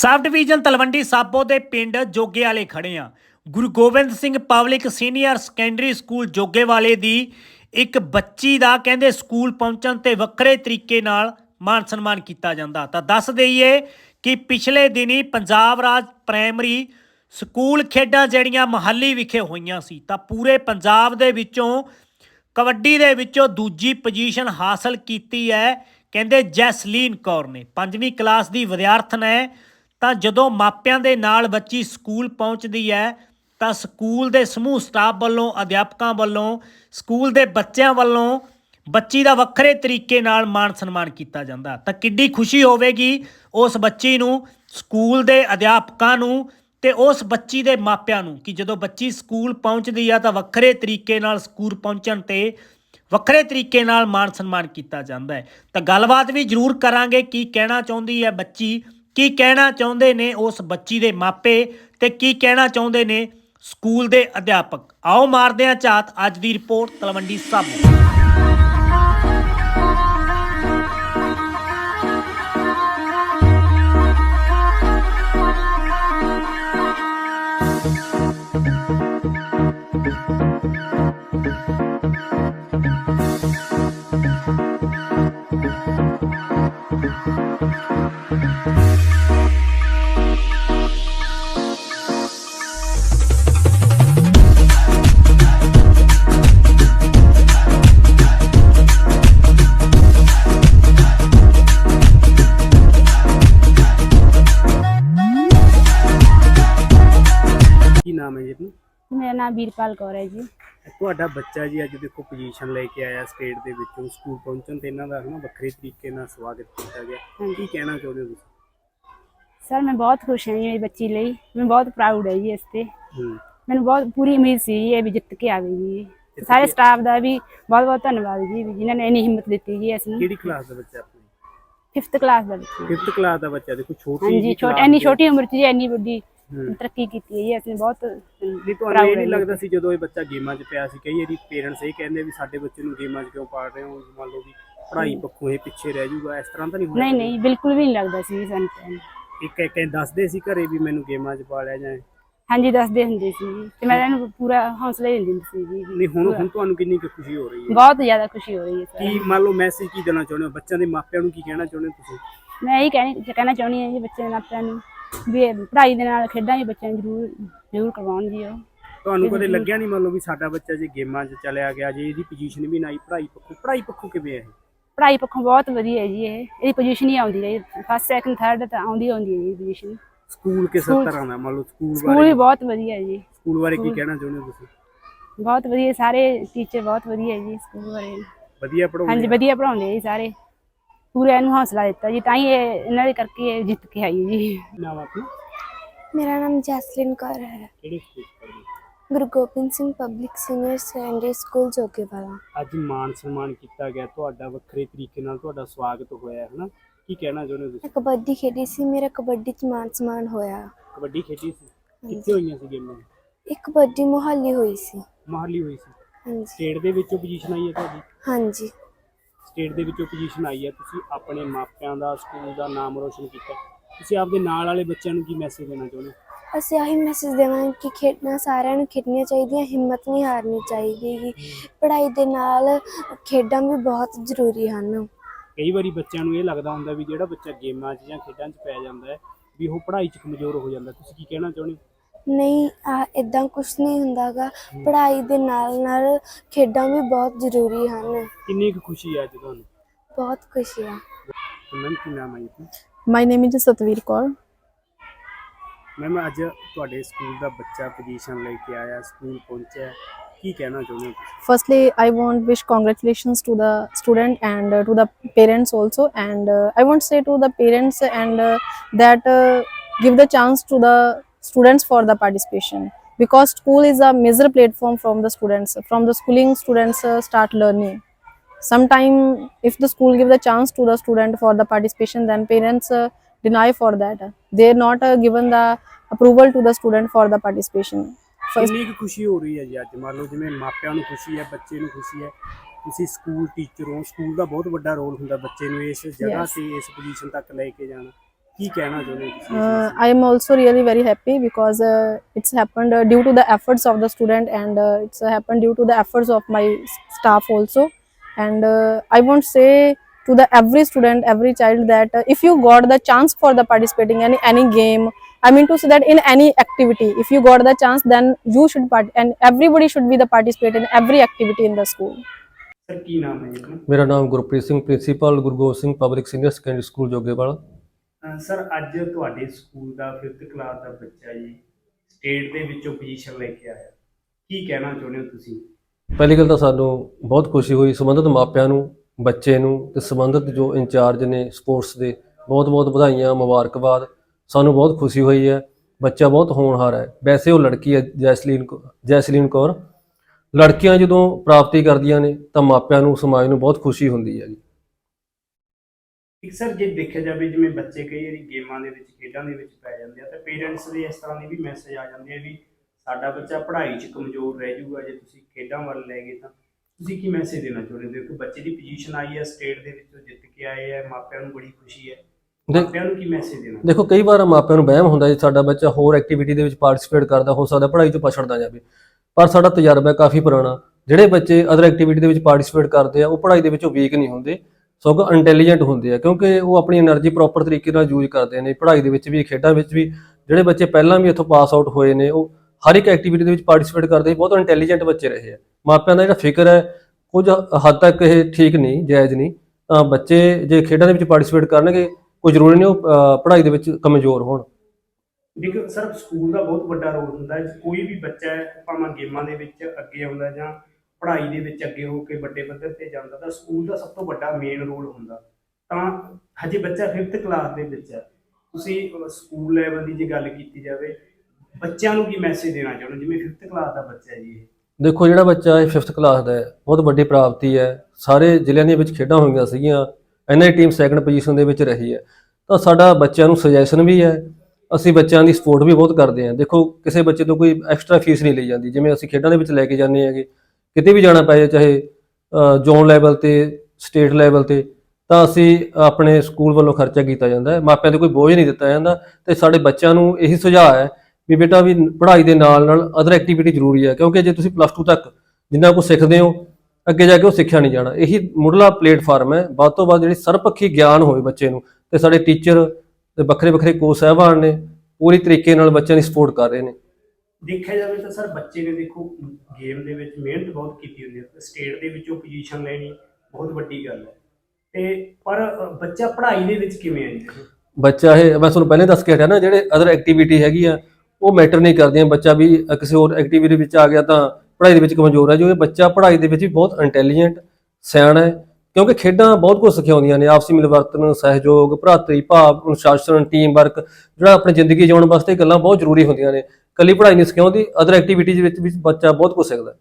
Sub division Talwandi Sabo ਦੇ ਪਿੰਡ ਜੋਗੇ ਵਾਲੇ ਖੜੇ ਆ। Guru Gobind Singh public senior secondary school Jogewale ਦੀ ਇੱਕ ਬੱਚੀ ਦਾ ਕਹਿੰਦੇ ਸਕੂਲ ਪਹੁੰਚਣ ਤੇ ਵੱਖਰੇ ਤਰੀਕੇ ਨਾਲ ਮਾਨ ਸਨਮਾਨ ਕੀਤਾ ਜਾਂਦਾ। ਤਾਂ ਦੱਸ ਦਈਏ ਕਿ ਪਿਛਲੇ ਦਿਨੀ ਪੰਜਾਬ ਰਾਜ ਪ੍ਰਾਇਮਰੀ ਸਕੂਲ ਖੇਡਾਂ ਜਿਹੜੀਆਂ ਮਹੱਲੀ ਵਿਖੇ ਹੋਈਆਂ ਸੀ, ਤਾਂ ਪੂਰੇ ਪੰਜਾਬ ਦੇ ਵਿੱਚੋਂ, ਕਬੱਡੀ ਦੇ ਵਿੱਚੋਂ ਦੂਜੀ ਪੋਜੀਸ਼ਨ ਹਾਸਲ ਕੀਤੀ ਹੈ, ਕਹਿੰਦੇ ਜੈਸਲੀਨ ਕੌਰ ਨੇ। ਪੰਜਵੀਂ ਕਲਾਸ ਦੀ ਵਿਦਿਆਰਥਣ ਹੈ। ਤਾਂ ਜਦੋਂ ਮਾਪਿਆਂ ਦੇ ਨਾਲ ਬੱਚੀ ਸਕੂਲ ਪਹੁੰਚਦੀ ਹੈ, ਤਾਂ ਸਕੂਲ ਦੇ ਸਮੂਹ ਸਟਾਫ ਵੱਲੋਂ, ਅਧਿਆਪਕਾਂ ਵੱਲੋਂ, ਸਕੂਲ ਦੇ ਬੱਚਿਆਂ ਵੱਲੋਂ ਬੱਚੀ ਦਾ ਵੱਖਰੇ ਤਰੀਕੇ ਨਾਲ ਮਾਣ ਸਨਮਾਨ ਕੀਤਾ ਜਾਂਦਾ। ਤਾਂ ਕਿੱਡੀ ਖੁਸ਼ੀ ਹੋਵੇਗੀ ਉਸ ਬੱਚੀ ਨੂੰ, ਸਕੂਲ ਦੇ ਅਧਿਆਪਕਾਂ ਨੂੰ ਤੇ ਉਸ ਬੱਚੀ ਦੇ ਮਾਪਿਆਂ ਨੂੰ ਕਿ ਜਦੋਂ ਬੱਚੀ ਸਕੂਲ ਪਹੁੰਚਦੀ ਆ ਤਾਂ ਵੱਖਰੇ ਤਰੀਕੇ ਨਾਲ ਸਕੂਲ ਪਹੁੰਚਣ ਤੇ ਵੱਖਰੇ ਤਰੀਕੇ ਨਾਲ ਮਾਣ ਸਨਮਾਨ ਕੀਤਾ ਜਾਂਦਾ ਹੈ। ਤਾਂ ਗੱਲਬਾਤ ਵੀ ਜ਼ਰੂਰ ਕਰਾਂਗੇ ਕੀ ਕਹਿਣਾ ਚਾਹੁੰਦੀ ਹੈ ਬੱਚੀ। ਕੀ ਕਹਿਣਾ ਚਾਹੁੰਦੇ ਨੇ ਉਸ ਬੱਚੀ ਦੇ ਮਾਪੇ ਤੇ ਕੀ ਕਹਿਣਾ ਚਾਹੁੰਦੇ ਨੇ ਸਕੂਲ ਦੇ ਅਧਿਆਪਕ? ਆਓ ਮਾਰਦੇ ਹਾਂ ਝਾਤ, ਅੱਜ ਦੀ ਰਿਪੋਰਟ ਤਲਵੰਡੀ ਸਾਬੋ ਨਾਮ ਵੀਰਪਾਲ ਕੌਰ ਹੈ ਜੀ। ਤੁਹਾਡਾ ਬੱਚਾ ਜੀ ਅੱਜ ਦੇਖੋ ਪੋਜੀਸ਼ਨ ਲੈ ਕੇ ਆਇਆ ਸਟੇਟ ਦੇ ਵਿੱਚੋਂ ਸਕੂਲ ਪਹੁੰਚਣ ਤੇ ਇਹਨਾਂ ਦਾ ਹਨਾ ਵੱਖਰੇ ਤਰੀਕੇ ਨਾਲ ਸਵਾਗਤ ਕੀਤਾ ਗਿਆ। ਕੀ ਕਹਿਣਾ ਚਾਹੁੰਦੇ ਹੋ ਤੁਸੀਂ? ਸਰ ਮੈਂ ਬਹੁਤ ਖੁਸ਼ ਹਾਂ ਜੀ ਮੇਰੀ ਬੱਚੀ ਲਈ। ਮੈਂ ਬਹੁਤ ਪ੍ਰਾਊਡ ਹੈ ਜੀ ਇਸ ਤੇ। ਮੈਨੂੰ ਬਹੁਤ ਪੂਰੀ ਉਮੀਦ ਸੀ ਜੀ ਇਹ ਵੀ ਜਿੱਤ ਕੇ ਆਵੇਗੀ ਜੀ। ਸਾਰੇ ਸਟਾਫ ਦਾ ਵੀ ਬਹੁਤ ਬਹੁਤ ਧੰਨਵਾਦ ਜੀ ਜਿਨ੍ਹਾਂ ਨੇ ਇੰਨੀ ਹਿੰਮਤ ਦਿੱਤੀ ਜੀ ਇਸ ਨੂੰ। ਕਿਹੜੀ ਕਲਾਸ ਦਾ ਬੱਚਾ ਆਪਣਾ? 5th ਕਲਾਸ ਦਾ ਬੱਚਾ 5th ਕਲਾਸ ਦਾ ਬੱਚਾ ਦੇਖੋ ਛੋਟੀ ਜਿਹੀ ਛੋਟੀ ਇੰਨੀ ਛੋਟੀ ਉਮਰ 'ਚ ਜੀ ਇੰਨੀ ਵੱਡੀ। ਤਰੱਕੀ ਕੀਤੀ ਹੈ ਜੀ ਨੇ ਬਹੁਤ ਨਹੀਂ ਤੁਹਾਨੂੰ proud ਇਹ ਹੈ ਨਹੀਂ ਜੀ। ਲੱਗਦਾ ਸੀ ਜਦੋਂ ਇਹ ਬੱਚਾ ਗੇਮਾਂ 'ਚ ਪਿਆ ਸੀ ਕਈ ਵਾਰੀ ਪੇਰੈਂਟਸ ਇਹ ਕਹਿੰਦੇ ਵੀ ਸਾਡੇ ਬੱਚੇ ਨੂੰ ਗੇਮਾਂ 'ਚ ਕਿਉਂ ਪਾ ਰਹੇ ਹੋ? ਮੰਨ ਲਓ ਵੀ ਪੜ੍ਹਾਈ ਪੱਖੋਂ ਇਹ ਪਿੱਛੇ ਰਹਿ ਜਾਊਗਾ ਇਸ ਤਰ੍ਹਾਂ ਤਾਂ ਨਹੀਂ ਹੋਣਾ ਨਹੀਂ ਨਹੀਂ ਬਿਲਕੁਲ ਵੀ ਨਹੀਂ ਲੱਗਦਾ ਸੀ ਜੀ ਸਾਨੂੰ ਤਾਂ। ਇੱਕ ਇੱਕ ਦੱਸਦੇ ਸੀ ਘਰੇ ਵੀ ਮੈਨੂੰ ਗੇਮਾਂ 'ਚ ਪਾ ਲਿਆ ਜਾਏ? ਹਾਂਜੀ ਦੱਸਦੇ ਹੁੰਦੇ ਸੀ ਜੀ। ਤੇ ਮੈਂ ਇਹਨੂੰ ਪੂਰਾ ਹੌਸਲਾ ਹੀ ਦਿੰਦੀ ਸੀ ਜੀ ਨਹੀਂ ਹੁਣ ਹੁਣ ਤੁਹਾਨੂੰ ਕਿੰਨੀ ਕੁ ਖੁਸ਼ੀ ਹੋ ਰਹੀ ਹੈ? ਬਹੁਤ ਜ਼ਿਆਦਾ ਖੁਸ਼ੀ ਹੋ ਰਹੀ ਹੈ ਸਰ। ਕੀ ਮੰਨ ਲਓ ਮੈਸੇਜ ਕੀ ਦੇਣਾ ਚਾਹੁੰਦੇ ਹੋ? ਬੱਚਿਆਂ ਦੇ ਮਾਪਿਆਂ ਨੂੰ ਕੀ ਕਹਿਣਾ ਚਾਹੁੰਦੇ ਹੋ ਤੁਸੀਂ? ਮੈਂ ਇਹ ਕਹਿਣੀ ਕਹਿਣਾ ਚਾਹੁੰਦੀ ਹਾਂ ਜੀ ਬੱਚਿਆਂ ਦੇ ਮਾਪਿਆਂ ਨੂੰ। ਵੀ ਪੜ੍ਹਾਈ ਦੇ ਨਾਲ ਖੇਡਾਂ ਵੀ ਬੱਚਿਆਂ ਨੂੰ ਜ਼ਰੂਰ ਜ਼ਰੂਰ ਕਰਵਾਉਣ ਜੀ ਉਹ ਤੁਹਾਨੂੰ ਕਦੇ ਲੱਗਿਆ ਨਹੀਂ ਮੰਨ ਲਓ ਵੀ ਸਾਡਾ ਬੱਚਾ ਜੇ ਗੇਮਾਂ 'ਚ ਚਲਿਆ ਗਿਆ ਜੇ ਇਹਦੀ ਪੋਜੀਸ਼ਨ ਵੀ ਨਾ ਆਈ ਪੜ੍ਹਾਈ ਪੱਖੋਂ ਪੜ੍ਹਾਈ ਪੱਖੋਂ ਕਿਵੇਂ ਹੈ ਪੜ੍ਹਾਈ ਪੱਖੋਂ ਬਹੁਤ ਵਧੀਆ ਹੈ ਜੀ ਇਹ। ਇਹਦੀ ਪੋਜੀਸ਼ਨ ਹੀ ਆਉਂਦੀ ਹੈ ਫਸਟ ਸੈਕੰਡ ਥਰਡ ਤਾਂ ਆਉਂਦੀ ਆਉਂਦੀ ਹੈ ਜੀ ਪੋਜੀਸ਼ਨ ਸਕੂਲ ਕਿਸ ਤਰ੍ਹਾਂ ਦਾ? ਮੰਨ ਲਓ ਸਕੂਲ ਸਕੂਲ ਵੀ ਬਾਰੇ ਬਹੁਤ ਵਧੀਆ ਹੈ ਜੀ। ਸਕੂਲ ਬਾਰੇ ਕੀ ਕਹਿਣਾ ਚਾਹੁੰਦੇ ਹੋ ਤੁਸੀਂ? ਬਹੁਤ ਵਧੀਆ ਸਾਰੇ ਟੀਚਰ ਬਹੁਤ ਵਧੀਆ ਹੈ ਜੀ ਸਕੂਲ ਬਾਰੇ। ਵਧੀਆ ਹਾਂਜੀ ਪੜ੍ਹਾਉਂਦੇ ਆ? ਵਧੀਆ ਪੜ੍ਹਾਉਂਦੇ ਆ ਜੀ ਸਾਰੇ। ਪੂਰੇ ਇਹਨੂੰ ਹੌਸਲਾ ਦਿੱਤਾ ਜੀ ਤਾਂ ਹੀ ਇਹ ਇਹਨਾਂ ਦੇ ਕਰਕੇ ਇਹ ਜਿੱਤ ਕੇ ਆਈ ਜੀ। ਨਾਮ ਆਪਣਾ? ਮੇਰਾ ਨਾਮ ਜੈਸਲਿਨ ਕੌਰ ਹੈ। ਕਿਹੜੇ ਸਕੂਲ ਪੜ੍ਹਦੇ ਹੋ? Guru Gobind Singh public senior secondary school Jogewala. ਅੱਜ ਮਾਨ ਸਨਮਾਨ ਕੀਤਾ ਗਿਆ ਤੁਹਾਡਾ ਵੱਖਰੇ ਤਰੀਕੇ ਨਾਲ ਤੁਹਾਡਾ ਸਵਾਗਤ ਹੋਇਆ ਹੈ ਹਨਾ? ਕੀ ਕਹਿਣਾ ਚਾਹੁੰਦੇ ਹੋ ਤੁਸੀਂ? ਮੈਂ ਕਬੱਡੀ ਖੇਡੀ ਸੀ ਮੇਰਾ ਕਬੱਡੀ ਚ ਮਾਨ ਸਨਮਾਨ ਹੋਇਆ। ਕਬੱਡੀ ਖੇਡੀ ਸੀ? ਕਿੱਥੇ ਹੋਈਆਂ ਸੀ ਗੇਮਾਂ? ਇਹ ਕਬੱਡੀ ਮੁਹੱਲੀ ਹੋਈ ਸੀ। ਮਹਰਲੀ ਹੋਈ ਸੀ। ਹਾਂਜੀ। ਸਟੇਟ ਦੇ ਵਿੱਚੋਂ ਪੋਜੀਸ਼ਨ ਆਈ ਹੈ ਤੁਹਾਡੀ? ਹਾਂਜੀ। ਸਟੇਟ ਦੇ ਵਿੱਚੋਂ ਪੋਜੀਸ਼ਨ ਆਈ ਹੈ ਤੁਸੀਂ ਆਪਣੇ ਮਾਪਿਆਂ ਦਾ ਸਕੂਲ ਦਾ ਨਾਮ ਰੋਸ਼ਨ ਕੀਤਾ। ਤੁਸੀਂ ਆਪਦੇ ਨਾਲ ਵਾਲੇ ਬੱਚਿਆਂ ਨੂੰ ਕੀ ਮੈਸੇਜ ਦੇਣਾ ਚਾਹੁੰਦੇ ਹੋ? ਅਸੀਂ ਆਹੀ ਮੈਸੇਜ ਦੇਵਾਂਗੇ ਕਿ ਖੇਡਣਾ ਸਾਰਿਆਂ ਨੂੰ ਖੇਡਣੀਆਂ ਚਾਹੀਦੀਆਂ ਹਿੰਮਤ ਨਹੀਂ ਹਾਰਨੀ ਚਾਹੀਦੀ ਗੀ। ਪੜ੍ਹਾਈ ਦੇ ਨਾਲ ਖੇਡਾਂ ਵੀ ਬਹੁਤ ਜ਼ਰੂਰੀ ਹਨ। ਕਈ ਵਾਰੀ ਬੱਚਿਆਂ ਨੂੰ ਇਹ ਲੱਗਦਾ ਹੁੰਦਾ ਵੀ ਜਿਹੜਾ ਬੱਚਾ ਗੇਮਾਂ 'ਚ ਜਾਂ ਖੇਡਾਂ 'ਚ ਪੈ ਜਾਂਦਾ ਹੈ ਵੀ ਉਹ ਪੜ੍ਹਾਈ 'ਚ ਕਮਜ਼ੋਰ ਹੋ ਜਾਂਦਾ। ਤੁਸੀਂ ਕੀ ਕਹਿਣਾ ਚਾਹੁੰਦੇ ਹੋ? ਨਹੀਂ ਆ ਇਦਾਂ ਕੁਝ ਨਹੀਂ ਹੁੰਦਾਗਾ ਪੜ੍ਹਾਈ ਦੇ ਨਾਲ ਨਾਲ ਖੇਡਾਂ ਵੀ ਬਹੁਤ ਜ਼ਰੂਰੀ ਹਨ ਕਿੰਨੀ ਕੁ ਖੁਸ਼ੀ ਹੈ ਅੱਜ ਤੁਹਾਨੂੰ ਬਹੁਤ ਖੁਸ਼ੀ ਆ ਮੈਮ ਕੀ ਨਾਮ ਹੈ ਜੀ My name is Satveer Kaur. Ma'am ਅੱਜ ਤੁਹਾਡੇ ਸਕੂਲ ਦਾ ਬੱਚਾ ਪੋਜੀਸ਼ਨ ਲੈ ਕੇ ਆਇਆ ਸਕੂਲ ਪਹੁੰਚਿਆ ਕੀ ਕਹਿਣਾ ਚਾਹੁੰਦੇ ਹੋ ਤੁਸੀਂ Firstly, I want wish congratulations to the student and uh, to the parents also. And uh, I want to say to the parents and uh, that uh, give the chance to the students for the participation because school is a major platform from the students. From the schooling, students uh, start learning. Sometime, if the school give the chance to the student for the participation, then parents uh, deny for that. They're not uh, given the approval to the student for the participation. ਕਿੰਨੀ ਕੁ ਖੁਸ਼ੀ ਹੋ ਰਹੀ ਹੈ ਜੀ ਅੱਜ ਮੰਨ ਲਓ ਜਿਵੇਂ ਮਾਪਿਆਂ ਨੂੰ ਖੁਸ਼ੀ ਹੈ ਬੱਚੇ ਨੂੰ ਖੁਸ਼ੀ ਹੈ ਤੁਸੀਂ ਸਕੂਲ ਟੀਚਰ ਹੋ ਸਕੂਲ ਦਾ ਬਹੁਤ ਵੱਡਾ ਰੋਲ ਹੁੰਦਾ ਬੱਚੇ ਨੂੰ ਇਸ ਜਗ੍ਹਾ. ਤੇ ਇਸ ਪੋਜੀਸ਼ਨ ਤੱਕ ਲੈ ਕੇ ਜਾਣਾ ਕੀ ਕਹਿਣਾ ਚਾਹੁੰਦੇ ਹੋ ਤੁਸੀਂ Uh, I am also really very happy because uh, it's happened uh, due to the efforts of the student and uh, it's uh, happened due to the efforts of my staff also. And uh, I won't say to the every student, every child that uh, if you got the chance for the participating in any game, I mean to say that in any activity, if you got the chance, then you should part and everybody should be the participate in every activity in the school. Sir ਕੀ ਨਾਮ ਹੈ ਜੀ ਆਪਣਾ ਮੇਰਾ ਨਾਮ Gurpreet Singh principal Guru Gobind Singh public senior secondary school Jogewal sir, ਅੱਜ ਤੁਹਾਡੇ school ਦਾ 5th class ਦਾ ਬੱਚਾ ਜੀ ਸਟੇਟ ਦੇ ਵਿੱਚੋਂ ਪੋਜੀਸ਼ਨ ਲੈ ਕੇ ਆਇਆ। ਕੀ ਕਹਿਣਾ ਚਾਹੁੰਦੇ ਹੋ ਤੁਸੀਂ? ਪਹਿਲੀ ਗੱਲ ਤਾਂ ਸਾਨੂੰ ਬਹੁਤ ਖੁਸ਼ੀ ਹੋਈ, ਸੰਬੰਧਿਤ ਮਾਪਿਆਂ ਨੂੰ, ਬੱਚੇ ਨੂੰ ਤੇ ਸੰਬੰਧਿਤ ਜੋ ਇੰਚਾਰਜ ਨੇ ਸਪੋਰਟਸ ਦੇ ਬਹੁਤ-ਬਹੁਤ ਵਧਾਈਆਂ, ਮੁਬਾਰਕਬਾਦ। ਸਾਨੂੰ ਬਹੁਤ ਖੁਸ਼ੀ ਹੋਈ ਹੈ। ਬੱਚਾ ਬਹੁਤ ਹੋਣਹਾਰ ਹੈ। ਵੈਸੇ ਉਹ ਲੜਕੀ ਹੈ, ਜੈਸਲੀਨ ਕੌ- ਜੈਸਲੀਨ ਕੌਰ। ਲੜਕੀਆਂ ਜਦੋਂ ਪ੍ਰਾਪਤੀ ਕਰਦੀਆਂ ਨੇ ਤਾਂ ਮਾਪਿਆਂ ਨੂੰ, ਸਮਾਜ ਨੂੰ ਬਹੁਤ ਖੁਸ਼ੀ ਹੁੰਦੀ ਹੈ ਜੀ ਇੱਕ ਸਰ ਜੇ ਦੇਖਿਆ ਜਾਵੇ ਜਿਵੇਂ ਬੱਚੇ ਕਈ ਵਾਰੀ ਗੇਮਾਂ ਦੇ ਵਿੱਚ ਖੇਡਾਂ ਦੇ ਵਿੱਚ ਪੈ ਜਾਂਦੇ ਆ ਤਾਂ ਪੇਰੈਂਟਸ ਦੇ ਇਸ ਤਰ੍ਹਾਂ ਦੇ ਵੀ ਮੈਸੇਜ ਆ ਜਾਂਦੇ ਆ ਵੀ ਸਾਡਾ ਬੱਚਾ ਪੜ੍ਹਾਈ 'ਚ ਕਮਜ਼ੋਰ ਰਹਿ ਜਾਊਗਾ ਜੇ ਤੁਸੀਂ ਖੇਡਾਂ ਵੱਲ ਲੈ ਗਏ ਤਾਂ। ਤੁਸੀਂ ਕੀ ਮੈਸੇਜ ਦੇਣਾ ਚਾਹੁੰਦੇ ਹੋ? ਕਿ ਬੱਚੇ ਦੀ ਪੋਜੀਸ਼ਨ ਆਈ ਹੈ ਸਟੇਟ ਦੇ ਵਿੱਚੋਂ ਜਿੱਤ ਕੇ ਆਏ ਆ ਮਾਪਿਆਂ ਨੂੰ ਬੜੀ ਖੁਸ਼ੀ ਹੈ। ਮਾਪਿਆਂ ਨੂੰ ਕੀ ਮੈਸੇਜ ਦੇਣਾ? ਦੇਖੋ ਕਈ ਵਾਰ ਮਾਪਿਆਂ ਨੂੰ ਵਹਿਮ ਹੁੰਦਾ ਜੀ ਸਾਡਾ ਬੱਚਾ ਹੋਰ ਐਕਟੀਵਿਟੀ ਦੇ ਵਿੱਚ ਪਾਰਟਿਸਿਪੇਟ ਕਰਦਾ ਹੋ ਸਕਦਾ ਪੜ੍ਹਾਈ ਤੋਂ ਪਛੜਦਾ ਜਾਵੇ। ਪਰ ਸਾਡਾ ਤਜਰਬਾ ਕਾਫੀ ਪੁਰਾਣਾ। ਜਿਹੜੇ ਬੱਚੇ ਅਦਰ ਐਕਟੀਵਿਟੀ ਦੇ ਵਿੱਚ ਪਾਰਟਿਸਿਪੇਟ ਕਰਦੇ ਆ ਉਹ ਪੜ੍ਹਾਈ ਦੇ ਵਿੱਚੋਂ ਵੀਕ ਨਹੀਂ ਹੁੰਦੇ। ਸਗੋਂ ਇੰਟੈਲੀਜੈਂਟ ਹੁੰਦੇ ਆ, ਕਿਉਂਕਿ ਉਹ ਆਪਣੀ એનર્ਜੀ ਪ੍ਰੋਪਰ ਤਰੀਕੇ ਨਾਲ ਯੂਜ਼ ਕਰਦੇ ਨੇ, ਪੜ੍ਹਾਈ ਦੇ ਵਿੱਚ ਵੀ, ਖੇਡਾਂ ਵਿੱਚ ਵੀ, ਜਿਹੜੇ ਬੱਚੇ ਪਹਿਲਾਂ ਵੀ ਇੱਥੋਂ ਪਾਸ ਆਊਟ ਹੋਏ ਨੇ, ਉਹ ਹਰ ਇੱਕ ਐਕਟੀਵਿਟੀ ਦੇ ਵਿੱਚ ਪਾਰਟਿਸਿਪੇਟ ਕਰਦੇ, ਬਹੁਤ ਇੰਟੈਲੀਜੈਂਟ ਬੱਚੇ ਰਹੇ ਆ। ਮਾਪਿਆਂ ਦਾ ਜਿਹੜਾ ਫਿਕਰ ਹੈ, ਕੁਝ ਹੱਦ ਤੱਕ ਇਹ ਠੀਕ ਨਹੀਂ, ਜਾਇਜ਼ ਨਹੀਂ। ਤਾਂ ਬੱਚੇ ਜੇ ਖੇਡਾਂ ਦੇ ਵਿੱਚ ਪਾਰਟਿਸਿਪੇਟ ਕਰਨਗੇ, ਕੋਈ ਜ਼ਰੂਰੀ ਨਹੀਂ ਉਹ ਪੜ੍ਹਾਈ ਦੇ ਵਿੱਚ ਕਮਜ਼ੋਰ ਹੋਣ। ਦੇਖੋ ਸਰ ਸਕੂਲ ਦਾ ਬਹੁਤ ਵੱਡਾ ਰੋਲ ਹੁੰਦਾ ਹੈ। ਕੋਈ ਵੀ ਬੱਚਾ ਆਪਾਂ ਗੇਮਾਂ ਦੇ ਵਿੱਚ ਅੱਗੇ ਆਉਂਦਾ ਜਾਂ ਪੜ੍ਹਾਈ ਦੇ ਵਿੱਚ ਅੱਗੇ ਹੋ ਕੇ ਵੱਡੇ ਪੱਧਰ ਤੇ ਜਾਂਦਾ ਤਾਂ ਸਕੂਲ ਦਾ ਸਭ ਤੋਂ ਵੱਡਾ ਮੇਨ ਰੋਲ ਹੁੰਦਾ। ਤਾਂ ਹਜੇ ਬੱਚਾ 5th ਕਲਾਸ ਦੇ ਵਿੱਚ ਹੈ। ਤੁਸੀਂ ਸਕੂਲ ਲੈਵਲ ਦੀ ਜੇ ਗੱਲ ਕੀਤੀ ਜਾਵੇ, ਬੱਚਿਆਂ ਨੂੰ ਕੀ ਮੈਸੇਜ ਦੇਣਾ ਚਾਹੁੰਦੇ ਜਿਵੇਂ 5th ਕਲਾਸ ਦਾ ਬੱਚਾ ਜੀ ਇਹ। ਦੇਖੋ, ਜਿਹੜਾ ਬੱਚਾ ਇਹ 5th ਕਲਾਸ ਦਾ ਹੈ, ਬਹੁਤ ਵੱਡੀ ਪ੍ਰਾਪਤੀ ਹੈ। ਸਾਰੇ ਜ਼ਿਲ੍ਹਿਆਂ ਦੇ ਵਿੱਚ ਖੇਡਾਂ ਹੋਈਆਂ ਸੀਗੀਆਂ ਐਨਆਈ ਟੀਮ ਸੈਕੰਡ ਪੋਜੀਸ਼ਨ ਦੇ ਵਿੱਚ ਰਹੀ ਹੈ। ਤਾਂ ਸਾਡਾ ਬੱਚਿਆਂ ਨੂੰ ਸੁਜੈਸ਼ਨ ਵੀ ਹੈ। ਅਸੀਂ ਬੱਚਿਆਂ ਦੀ ਸਪੋਰਟ ਵੀ ਬਹੁਤ ਕਰਦੇ ਹਾਂ। ਦੇਖੋ, ਕਿਸੇ ਬੱਚੇ ਤੋਂ ਕੋਈ ਐਕਸਟਰਾ ਫੀਸ ਨਹੀਂ ਲਈ ਜਾਂਦੀ। ਜਿਵੇਂ ਅਸੀਂ ਖੇਡਾਂ ਦੇ ਵਿੱਚ ਲੈ ਕੇ ਜਾਂਦੇ ਹੈਗੇ ਕਿਤੇ ਵੀ ਜਾਣਾ ਪਏ, ਚਾਹੇ ਜ਼ੋਨ ਲੈਵਲ ਤੇ, ਸਟੇਟ ਲੈਵਲ ਤੇ, ਤਾਂ ਅਸੀਂ ਆਪਣੇ ਸਕੂਲ ਵੱਲੋਂ ਖਰਚਾ ਕੀਤਾ ਜਾਂਦਾ ਹੈ। ਮਾਪਿਆਂ ਤੇ ਕੋਈ ਬੋਝ ਨਹੀਂ ਦਿੱਤਾ ਜਾਂਦਾ ਤੇ ਸਾਡੇ ਬੱਚਿਆਂ ਨੂੰ ਇਹੀ ਸੁਝਾਅ ਹੈ ਵੀ ਬੇਟਾ ਵੀ ਪੜ੍ਹਾਈ ਦੇ ਨਾਲ ਨਾਲ ਅਦਰ ਐਕਟੀਵਿਟੀ ਜ਼ਰੂਰੀ ਹੈ, ਕਿਉਂਕਿ ਜੇ ਤੁਸੀਂ ਪਲੱਸ 2 ਤੱਕ ਜਿੰਨਾ ਕੁ ਸਿੱਖਦੇ ਹੋ, ਅੱਗੇ ਜਾ ਕੇ ਉਹ ਸਿੱਖਿਆ ਨਹੀਂ ਜਾਣਾ। ਇਹੀ ਮੁੱਢਲਾ ਪਲੇਟਫਾਰਮ ਹੈ। ਵੱਧ ਤੋਂ ਵੱਧ ਜਿਹੜੀ ਸਰਵਪੱਖੀ ਗਿਆਨ ਹੋਵੇ ਬੱਚੇ ਨੂੰ, ਤੇ ਸਾਡੇ ਟੀਚਰ ਤੇ ਵੱਖਰੇ ਵੱਖਰੇ ਕੋਚ ਸਾਹਿਬਾਨ ਨੇ, ਪੂਰੀ ਤਰੀਕੇ ਨਾਲ ਬੱਚਿਆਂ ਦੀ ਸਪੋਰਟ ਕਰ ਰਹੇ ਨੇ। ਦੇਖਿਆ ਜਾਵੇ ਤਾਂ ਸਰ ਬੱਚੇ ਨੇ ਦੇਖੋ ਗੇਮ ਦੇ ਵਿੱਚ ਮਿਹਨਤ ਬਹੁਤ ਕੀਤੀ ਹੁੰਦੀ ਹੈ ਸਟੇਟ ਦੇ ਵਿੱਚੋਂ ਪੋਜੀਸ਼ਨ ਲੈਣੀ ਬਹੁਤ ਵੱਡੀ ਗੱਲ ਹੈ। ਤੇ ਪਰ ਬੱਚਾ ਪੜ੍ਹਾਈ ਦੇ ਵਿੱਚ ਕਿਵੇਂ ਹੈ? ਜੀ ਬੱਚਾ ਇਹ, ਮੈਂ ਤੁਹਾਨੂੰ ਪਹਿਲੇ ਦੱਸ ਕੇ ਹਟਿਆ ਨਾ, ਜਿਹੜੇ ਅਦਰ ਐਕਟੀਵਿਟੀ ਹੈਗੀ ਆ, ਉਹ ਮੈਟਰ ਨਹੀਂ ਕਰਦੀਆਂ। ਬੱਚਾ ਵੀ ਕਿਸੇ ਹੋਰ ਐਕਟੀਵਿਟੀ ਵਿੱਚ ਆ ਗਿਆ ਤਾਂ ਪੜ੍ਹਾਈ ਦੇ ਵਿੱਚ ਕਮਜ਼ੋਰ ਹੈ, ਜੋ ਇਹ ਬੱਚਾ ਪੜ੍ਹਾਈ ਦੇ ਵਿੱਚ ਵੀ ਬਹੁਤ ਇੰਟੈਲੀਜੈਂਟ ਸਿਆਣਾ ਹੈ, ਕਿਉਂਕਿ ਖੇਡਾਂ ਬਹੁਤ ਕੁਝ ਸਿਖਾਉਂਦੀਆਂ ਨੇ। ਆਪਸੀ ਮਿਲਵਰਤਨ, ਸਹਿਯੋਗ, ਭਰਾਤਰੀ, ਭਾਵ, ਅਨੁਸ਼ਾਸਨ ਟੀਮ ਵਰਕ ਜਿਹੜਾ ਆਪਣੀ ਜ਼ਿੰਦਗੀ ਜਿਉਣ ਵਾਸਤੇ ਗੱਲਾਂ ਬਹੁਤ ਜ਼ਰੂਰੀ ਹੁੰਦੀਆਂ ਨੇ। ਕੱਲੀ ਪੜ੍ਹਾਈ ਨਹੀਂ ਸਿਖਾਉਂਦੀ ਅਦਰ ਐਕਟੀਵਿਟੀਜ਼ ਵਿੱਚ ਵੀ ਬੱਚਾ ਬਹੁਤ ਕੁਝ ਸਿੱਖਦਾ। ਹੈ